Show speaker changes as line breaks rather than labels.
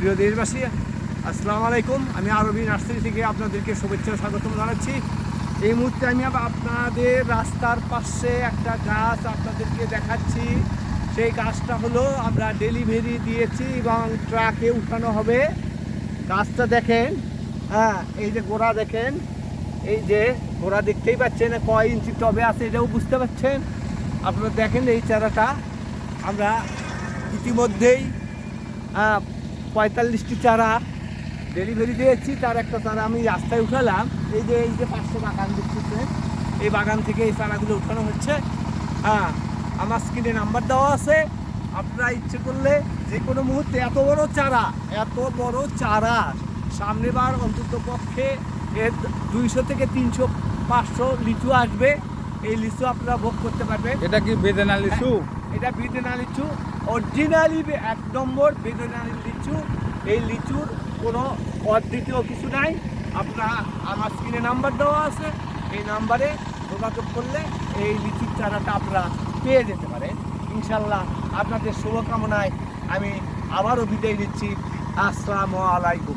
প্রিয় দেশবাসী আসসালামু আলাইকুম। আমি আরবি নার্সারি থেকে আপনাদেরকে শুভেচ্ছা স্বাগতম জানাচ্ছি। এই মুহূর্তে আমি আপনাদের রাস্তার পাশে একটা গাছ আপনাদেরকে দেখাচ্ছি। সেই গাছটা হলো আমরা ডেলিভারি দিয়েছি এবং ট্রাকে উঠানো হবে। গাছটা দেখেন হ্যাঁ এই যে গোড়া দেখেন এই যে গোড়া দেখতেই পাচ্ছেন কয় ইঞ্চি টবে আছে এটাও বুঝতে পাচ্ছেন আপনারা দেখেন এই চারাটা। আমরা ইতিমধ্যেই আহ, পঁয়তাল্লিশটি চারা ডেলিভারি দিয়েছি। তার একটা চারা আমি রাস্তায় উঠালাম। এই যে এই যে পাঁচশো বাগান দেখতেছেন এই বাগান থেকে এই চারাগুলো উঠানো হচ্ছে। হ্যাঁ আমার স্ক্রিনে নাম্বার দেওয়া আছে। আপনারা ইচ্ছে করলে যে কোনো মুহূর্তে এত বড় চারা, এত বড় চারা সামনেবার অন্তত পক্ষে এর দুইশো থেকে তিনশো, পাঁচশো লিচু আসবে। এই লিচু আপনারা ভোগ করতে পারবেন।
এটা কি বেদানা লিচু?
এটা বেদেনা লিচু। অরিজিনালি এক নম্বর বেদেনা লিচু। এই লিচুর কোনো অদ্বিতীয় কিছু নাই। আপনারা আমার স্ক্রিনে নাম্বার দেওয়া আছে। এই নাম্বারে যোগাযোগ করলে এই লিচুর চারাটা আপনারা পেয়ে যেতে পারেন। ইনশাল্লাহ আপনাদের শুভকামনায় আমি আবারও বিদায় দিচ্ছি আসসালামু আলাইকুম।